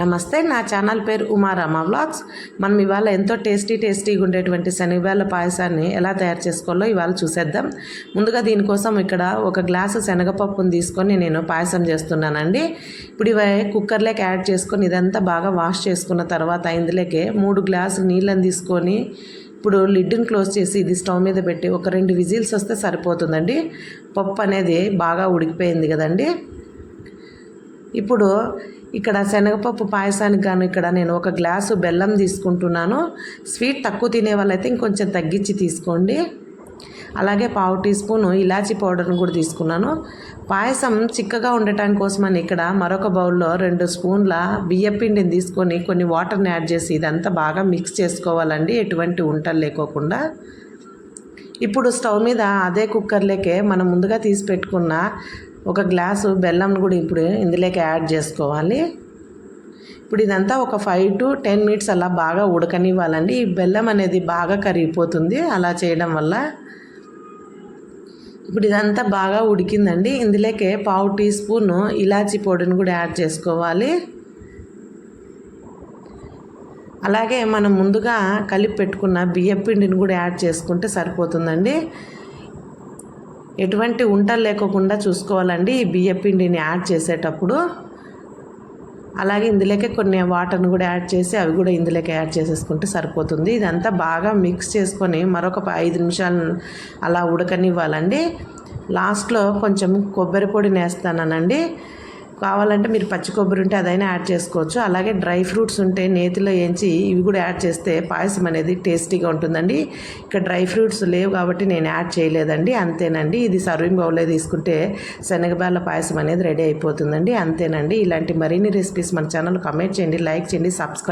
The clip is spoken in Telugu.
నమస్తే నా ఛానల్ పేరు ఉమారామ వ్లాగ్స్. మనం ఇవాళ ఎంతో టేస్టీ టేస్టీగా ఉండేటువంటి శనగవేళ్ళ పాయసాన్ని ఎలా తయారు చేసుకోవాలో ఇవాళ చూసేద్దాం. ముందుగా దీనికోసం ఇక్కడ ఒక గ్లాసు శనగపప్పును తీసుకొని నేను పాయసం చేస్తున్నానండి. ఇప్పుడు ఇవి కుక్కర్లోకి యాడ్ చేసుకొని ఇదంతా బాగా వాష్ చేసుకున్న తర్వాత ఇందులోకి మూడు గ్లాసులు నీళ్ళని తీసుకొని ఇప్పుడు లిడ్ని క్లోజ్ చేసి ఇది స్టవ్ మీద పెట్టి ఒక రెండు విజిల్స్ వస్తే సరిపోతుందండి. పప్పు అనేది బాగా ఉడికిపోయింది కదండి. ఇప్పుడు ఇక్కడ శనగపప్పు పాయసానికి గాను ఇక్కడ నేను ఒక గ్లాసు బెల్లం తీసుకుంటున్నాను. స్వీట్ తక్కువ తినే వాళ్ళైతే ఇంకొంచెం తగ్గించి తీసుకోండి. అలాగే పావు టీ స్పూను ఇలాచీ పౌడర్ని కూడా తీసుకున్నాను. పాయసం చిక్కగా ఉండటానికి కోసమని ఇక్కడ మరొక బౌల్లో రెండు స్పూన్ల బియ్యపిండిని తీసుకొని కొన్ని వాటర్ని యాడ్ చేసి ఇదంతా బాగా మిక్స్ చేసుకోవాలండి. ఎటువంటి ఉంటలు లేకోకుండా. ఇప్పుడు స్టవ్ మీద అదే కుక్కర్లోకే మనం ముందుగా తీసి పెట్టుకున్న ఒక గ్లాసు బెల్లం కూడా ఇప్పుడు ఇందులోకి యాడ్ చేసుకోవాలి. ఇప్పుడు ఇదంతా ఒక ఫైవ్ టు టెన్ మినిట్స్ అలా బాగా ఉడకనివ్వాలండి. ఈ బెల్లం అనేది బాగా కరిగిపోతుంది. అలా చేయడం వల్ల ఇప్పుడు ఇదంతా బాగా ఉడికిందండి. ఇందులోకే పావు టీ స్పూన్ ఇలాచీ పొడిని కూడా యాడ్ చేసుకోవాలి. అలాగే మనం ముందుగా కలిపి పెట్టుకున్న బియ్యం పిండిని కూడా యాడ్ చేసుకుంటే సరిపోతుందండి. ఎటువంటి ఉంటలు లేకోకుండా చూసుకోవాలండి. ఈ బియ్య పిండిని యాడ్ చేసేటప్పుడు. అలాగే ఇందులోకే కొన్ని వాటర్ని కూడా యాడ్ చేసి అవి కూడా ఇందులోకి యాడ్ చేసేసుకుంటే సరిపోతుంది. ఇదంతా బాగా మిక్స్ చేసుకొని మరొక ఐదు నిమిషాలు అలా ఉడకనివ్వాలండి. లాస్ట్లో కొంచెం కొబ్బరి పొడిని వేస్తానండి కావాలంటే మీరు పచ్చి కొబ్బరి ఉంటే అదైనా యాడ్ చేసుకోవచ్చు. అలాగే డ్రై ఫ్రూట్స్ ఉంటే నేతిలో వేయించి ఇవి కూడా యాడ్ చేస్తే పాయసం అనేది టేస్టీగా ఉంటుందండి. ఇక్కడ డ్రై ఫ్రూట్స్ లేవు కాబట్టి నేను యాడ్ చేయలేదండి. అంతేనండి. ఇది సర్వింగ్ బౌల్లో తీసుకుంటే శనగబాల పాయసం అనేది రెడీ అయిపోతుందండి. అంతేనండి. ఇలాంటి మరిన్ని రెసిపీస్ మన ఛానల్ కమెంట్ చేయండి లైక్ చేయండి సబ్స్క్రైబ్